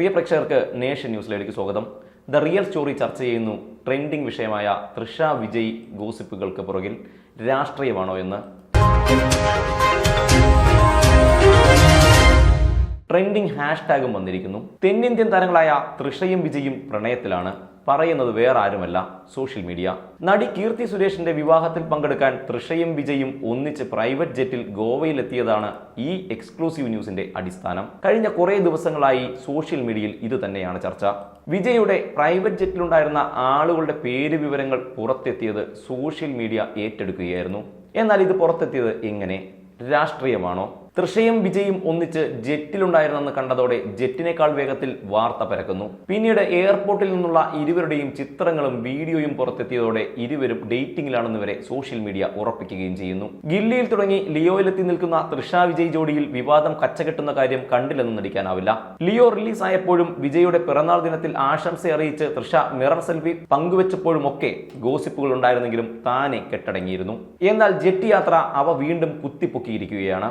പ്രിയ പ്രേക്ഷകർക്ക് നേഷൻ ന്യൂസിലേക്ക് സ്വാഗതം. ദ റിയൽ സ്റ്റോറി ചർച്ച ചെയ്യുന്നു ട്രെൻഡിംഗ് വിഷയമായ തൃഷ വിജയ് ഗോസിപ്പുകൾക്ക് പുറകിൽ രാഷ്ട്രീയമാണോ എന്ന്. ട്രെൻഡിംഗ് ഹാഷ്ടാഗും വന്നിരിക്കുന്നു. തെന്നിന്ത്യൻ താരങ്ങളായ തൃഷയും വിജയും പ്രണയത്തിലാണ്. പറയുന്നത് വേറെ ആരുമല്ല സോഷ്യൽ മീഡിയ നടി കീർത്തി സുരേഷിന്റെ വിവാഹത്തിൽ പങ്കെടുക്കാൻ തൃഷയും വിജയും ഒന്നിച്ച് പ്രൈവറ്റ് ജെറ്റിൽ ഗോവയിലെത്തിയതാണ് ഈ എക്സ്ക്ലൂസീവ് ന്യൂസിന്റെ അടിസ്ഥാനം. കഴിഞ്ഞ കുറേ ദിവസങ്ങളായി സോഷ്യൽ മീഡിയയിൽ ഇത് തന്നെയാണ് ചർച്ച. വിജയുടെ പ്രൈവറ്റ് ജെറ്റിലുണ്ടായിരുന്ന ആളുകളുടെ പേര് വിവരങ്ങൾ പുറത്തെത്തിയത് സോഷ്യൽ മീഡിയ ഏറ്റെടുക്കുകയായിരുന്നു. എന്നാൽ ഇത് പുറത്തെത്തിയത് എങ്ങനെ? രാഷ്ട്രീയമാണോ? തൃഷയും വിജയും ഒന്നിച്ച് ജെറ്റിലുണ്ടായിരുന്നെന്ന് കണ്ടതോടെ ജെറ്റിനേക്കാൾ വേഗത്തിൽ വാർത്ത പരക്കുന്നു. പിന്നീട് എയർപോർട്ടിൽ നിന്നുള്ള ഇരുവരുടെയും ചിത്രങ്ങളും വീഡിയോയും പുറത്തെത്തിയതോടെ ഇരുവരും ഡേറ്റിംഗിലാണെന്ന് വരെ സോഷ്യൽ മീഡിയ ഉറപ്പിക്കുകയും ചെയ്യുന്നു. ഗില്ലിയിൽ തുടങ്ങി ലിയോയിലെത്തി നിൽക്കുന്ന തൃഷ വിജയ് ജോഡിയിൽ വിവാദം കച്ചകെട്ടുന്ന കാര്യം കണ്ടില്ലെന്ന് നടിക്കാനാവില്ല. ലിയോ റിലീസായപ്പോഴും വിജയുടെ പിറന്നാൾ ദിനത്തിൽ ആശംസ അറിയിച്ച് തൃഷ മിറർ സെൽഫി പങ്കുവച്ചപ്പോഴും ഒക്കെ ഗോസിപ്പുകൾ ഉണ്ടായിരുന്നെങ്കിലും താനെ കെട്ടടങ്ങിയിരുന്നു. എന്നാൽ ജെറ്റ് യാത്ര അവ വീണ്ടും കുത്തിപ്പൊക്കിയിരിക്കുകയാണ്.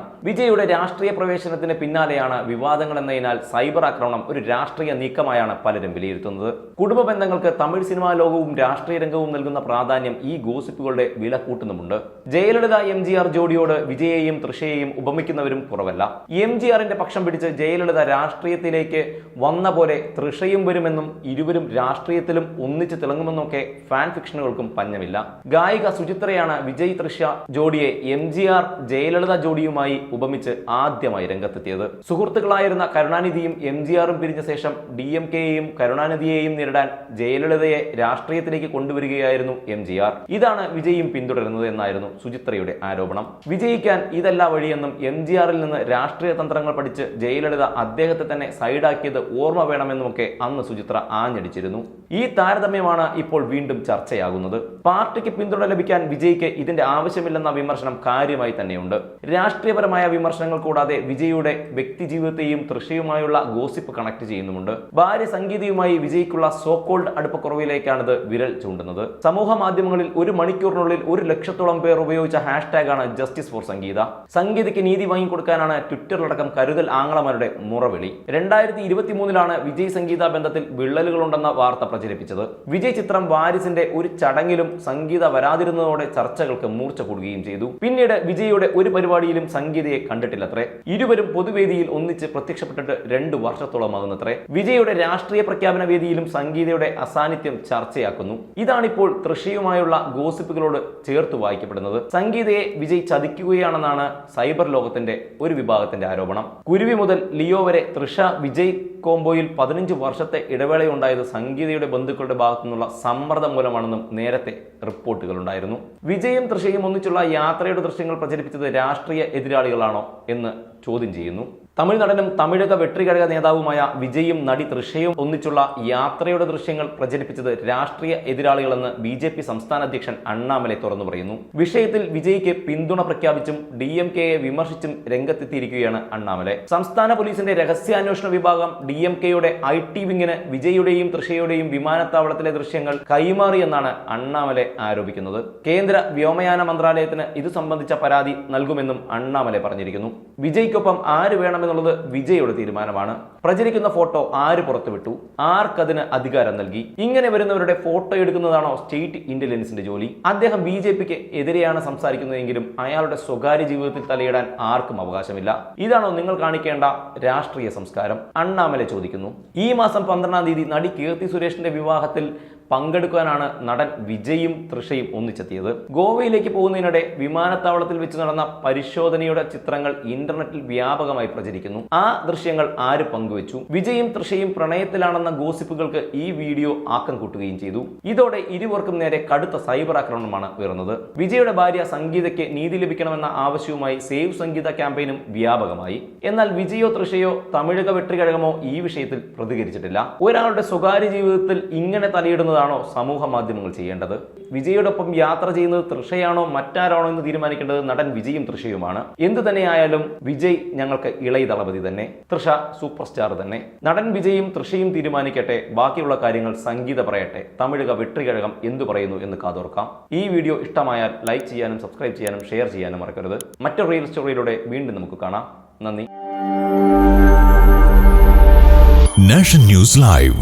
വിജയുടെ രാഷ്ട്രീയ പ്രവേശനത്തിന് പിന്നാലെയാണ് വിവാദങ്ങൾ എന്നതിനാൽ സൈബർ ആക്രമണം ഒരു രാഷ്ട്രീയ നീക്കമായാണ് പലരും വിലയിരുത്തുന്നത്. കുടുംബ ബന്ധങ്ങൾക്ക് തമിഴ് സിനിമാ ലോകവും രാഷ്ട്രീയ രംഗവും നൽകുന്ന പ്രാധാന്യം ഈ ഗോസിപ്പുകളുടെ വില കൂട്ടുന്നുമുണ്ട് ജയലളിത എം ജി ആർ ജോഡിയോട് വിജയെയും തൃഷയെയും ഉപമിക്കുന്നവരും കുറവല്ല. എം ജി ആറിന്റെ പക്ഷം പിടിച്ച് ജയലളിത രാഷ്ട്രീയത്തിലേക്ക് വന്ന പോലെ തൃഷയും വരുമെന്നും ഇരുവരും രാഷ്ട്രീയത്തിലും ഒന്നിച്ച് തിളങ്ങുമെന്നൊക്കെ ഫാൻ ഫിക്ഷനുകൾക്കും പഞ്ഞമില്ല. ഗായിക സുചിത്രയാണ് വിജയ് തൃഷ ജോഡിയെ എം ജി ആർ ജയലളിത ജോഡിയുമായി ഉപമിച്ച് ആദ്യമായി രംഗത്തെത്തിയത്. സുഹൃത്തുക്കളായിരുന്ന കരുണാനിധിയും എം ജി ആറും പിരിഞ്ഞ ശേഷം ഡി എം കെയെയും കരുണാനിധിയെയും നേരിടാൻ ജയലളിതയെ രാഷ്ട്രീയത്തിലേക്ക് കൊണ്ടുവരികയായിരുന്നു എം ജി ആർ. ഇതാണ് വിജയും പിന്തുടരുന്നത് എന്നായിരുന്നു സുചിത്രയുടെ ആരോപണം. വിജയിക്കാൻ ഇതല്ല വഴിയെന്നും എം ജി ആറിൽ നിന്ന് രാഷ്ട്രീയ തന്ത്രങ്ങൾ പഠിച്ച് ജയലളിത അദ്ദേഹത്തെ തന്നെ സൈഡാക്കിയത് ഓർമ്മ വേണമെന്നുമൊക്കെ അന്ന് സുചിത്ര ആഞ്ഞടിച്ചിരുന്നു. ഈ താരതമ്യമാണ് ഇപ്പോൾ വീണ്ടും ചർച്ചയാകുന്നത്. പാർട്ടിക്ക് പിന്തുണ ലഭിക്കാൻ വിജയ്ക്ക് ഇതിന്റെ ആവശ്യമില്ലെന്ന വിമർശനം കാര്യമായി തന്നെയുണ്ട്. രാഷ്ട്രീയപരമായ വിമർശനങ്ങൾ കൂടാതെ വിജയുടെ വ്യക്തി ജീവിതത്തെയും തൃശയുമായുള്ള ഗോസിപ്പ് കണക്ട് ചെയ്യുന്നുമുണ്ട്. ഭാര്യ സംഗീതയുമായി വിജയ്ക്കുള്ള സോക്കോൾഡ് അടുപ്പക്കുറവിലേക്കാണിത് വിരൽ ചൂണ്ടുന്നത്. സമൂഹ മാധ്യമങ്ങളിൽ ഒരു മണിക്കൂറിനുള്ളിൽ ഒരു ലക്ഷത്തോളം പേർ ഉപയോഗിച്ച ഹാഷ്ടാഗാണ് ജസ്റ്റിസ് ഫോർ സംഗീത. സംഗീതയ്ക്ക് നീതി വാങ്ങിക്കൊടുക്കാനാണ് ട്വിറ്ററിലടക്കം കരുതൽ ആങ്ങളമാരുടെ മുറവിളി. രണ്ടായിരത്തി ഇരുപത്തി മൂന്നിലാണ് വിജയ് സംഗീത ബന്ധത്തിൽ വിള്ളലുകളുണ്ടെന്ന വാർത്ത പ്രചരിപ്പിച്ചത്. വിജയ് ചിത്രം വാരിസിന്റെ ഒരു ചടങ്ങിലും സംഗീത വരാതിരുന്നതോടെ ചർച്ചകൾക്ക് മൂർച്ച കൂടുകയും ചെയ്തു. പിന്നീട് വിജയുടെ ഒരു പരിപാടിയിലും സംഗീതയെ കണ്ടിട്ടില്ലത്രേ. ഇരുവരും പൊതുവേദിയിൽ ഒന്നിച്ച് പ്രത്യക്ഷപ്പെട്ടിട്ട് രണ്ട് വർഷത്തോളമാകുന്നത്രേ. വിജയുടെ രാഷ്ട്രീയ പ്രഖ്യാപന വേദിയിലും സംഗീതയുടെ അസാന്നിധ്യം ചർച്ചയാക്കുന്നു. ഇതാണിപ്പോൾ തൃശയുമായുള്ള ഗോസിപ്പുകളോട് ചേർത്ത് വായിക്കപ്പെടുന്നത്. സംഗീതയെ വിജയ് ചതിക്കുകയാണെന്നാണ് സൈബർ ലോകത്തിന്റെ ഒരു വിഭാഗത്തിന്റെ ആരോപണം. കുരുവി മുതൽ ലിയോ വരെ തൃഷ വിജയ് കോംബോയിൽ പതിനഞ്ച് വർഷത്തെ ഇടവേളയുണ്ടായത് സംഗീതയുടെ ബന്ധുക്കളുടെ ഭാഗത്തു നിന്നുള്ള സമ്മർദ്ദം മൂലമാണെന്നും നേരത്തെ റിപ്പോർട്ടുകൾ ഉണ്ടായിരുന്നു വിജയും തൃശയും ഒന്നിച്ചുള്ള യാത്രയുടെ ദൃശ്യങ്ങൾ പ്രചരിപ്പിച്ചത് രാഷ്ട്രീയ എതിരാളികളാണോ എന്ന് ചോദ്യം ചെയ്യുന്നു. തമിഴ് നടനും തമിഴക വെട്രികഴക നേതാവുമായ വിജയും നടി തൃഷയും ഒന്നിച്ചുള്ള യാത്രയുടെ ദൃശ്യങ്ങൾ പ്രചരിപ്പിച്ചത് രാഷ്ട്രീയ എതിരാളികളെന്ന് ബി ജെ പി സംസ്ഥാന അധ്യക്ഷൻ അണ്ണാമലെ തുറന്നു പറയുന്നു. വിഷയത്തിൽ വിജയ്ക്ക് പിന്തുണ പ്രഖ്യാപിച്ചും ഡി എം കെയെ വിമർശിച്ചും രംഗത്തെത്തിയിരിക്കുകയാണ് അണ്ണാമലെ. സംസ്ഥാന പോലീസിന്റെ രഹസ്യാന്വേഷണ വിഭാഗം ഡി എം കെയുടെ ഐ ടി വിങ്ങിന് വിജയുടെയും തൃഷയുടെയും വിമാനത്താവളത്തിലെ ദൃശ്യങ്ങൾ കൈമാറിയെന്നാണ് അണ്ണാമലെ ആരോപിക്കുന്നത്. കേന്ദ്ര വ്യോമയാന മന്ത്രാലയത്തിന് ഇത് സംബന്ധിച്ച പരാതി നൽകുമെന്നും അണ്ണാമലെ പറഞ്ഞിരിക്കുന്നു. വിജയ്ക്കൊപ്പം ആര് വേണമെന്നുള്ളത് വിജയുടെ തീരുമാനമാണ്. പ്രചരിക്കുന്ന ഫോട്ടോ ആര് പുറത്തുവിട്ടു? ആർക്കതിന് അധികാരം നൽകി? ഇങ്ങനെ വരുന്നവരുടെ ഫോട്ടോ എടുക്കുന്നതാണോ സ്റ്റേറ്റ് ഇന്റലിജൻസിന്റെ ജോലി? അദ്ദേഹം ബി ജെ പിക്ക് എതിരെയാണ് സംസാരിക്കുന്നതെങ്കിലും അയാളുടെ സ്വകാര്യ ജീവിതത്തിൽ തലയിടാൻ ആർക്കും അവകാശമില്ല. ഇതാണോ നിങ്ങൾ കാണിക്കേണ്ട രാഷ്ട്രീയ സംസ്കാരം? അണ്ണാമലെ ചോദിക്കുന്നു. ഈ മാസം പന്ത്രണ്ടാം തീയതി നടി കീർത്തി സുരേഷിന്റെ വിവാഹത്തിൽ പങ്കെടുക്കാനാണ് നടൻ വിജയും തൃഷയും ഒന്നിച്ചെത്തിയത്. ഗോവയിലേക്ക് പോകുന്നതിനിടെ വിമാനത്താവളത്തിൽ വെച്ച് നടന്ന പരിശോധനയുടെ ചിത്രങ്ങൾ ഇന്റർനെറ്റിൽ വ്യാപകമായി പ്രചരിക്കുന്നു. ആ ദൃശ്യങ്ങൾ ആര് പങ്കുവച്ചു? വിജയും തൃഷയും പ്രണയത്തിലാണെന്ന ഗോസിപ്പുകൾക്ക് ഈ വീഡിയോ ആക്കം കൂട്ടുകയും ചെയ്തു. ഇതോടെ ഇരുവർക്കും നേരെ കടുത്ത സൈബർ ആക്രമണമാണ് ഉയർന്നത്. വിജയുടെ ഭാര്യ സംഗീതയ്ക്ക് നീതി ലഭിക്കണമെന്ന ആവശ്യവുമായി സേവ് സംഗീത ക്യാമ്പയിനും വ്യാപകമായി. എന്നാൽ വിജയോ തൃഷയോ തമിഴക വെട്ടിക്കഴകമോ ഈ വിഷയത്തിൽ പ്രതികരിച്ചിട്ടില്ല. ഒരാളുടെ സ്വകാര്യ ജീവിതത്തിൽ ഇങ്ങനെ തലയിടുന്നതാണോ സമൂഹ മാധ്യമങ്ങൾ ചെയ്യേണ്ടത്? വിജയോടൊപ്പം യാത്ര ചെയ്യുന്നത് തൃഷയാണോ മറ്റാരാണോ എന്ന് തീരുമാനിക്കേണ്ടത്? നടൻ വിജയും തൃഷയുമാണ്. എന്തു തന്നെയായാലും വിജയ് ഞങ്ങൾക്ക് ഇളയ ദളപതി തന്നെ. തൃഷ സൂപ്പർ സ്റ്റാർ തന്നെ. നടൻ വിജയും തൃഷയും തീരുമാനിക്കട്ടെ. ബാക്കിയുള്ള കാര്യങ്ങൾ സംഗീത പറയട്ടെ. തമിഴക വെട്രികഴകം എന്തു പറയുന്നു എന്ന് കാതോർക്കാം. ഈ വീഡിയോ ഇഷ്ടമായാൽ ലൈക്ക് ചെയ്യാനും സബ്സ്ക്രൈബ് ചെയ്യാനും ഷെയർ ചെയ്യാനും മറക്കരുത്. മറ്റൊരു റിയൽ സ്റ്റോറിയിലൂടെ വീണ്ടും നമുക്ക് കാണാം. നന്ദി. Nation news live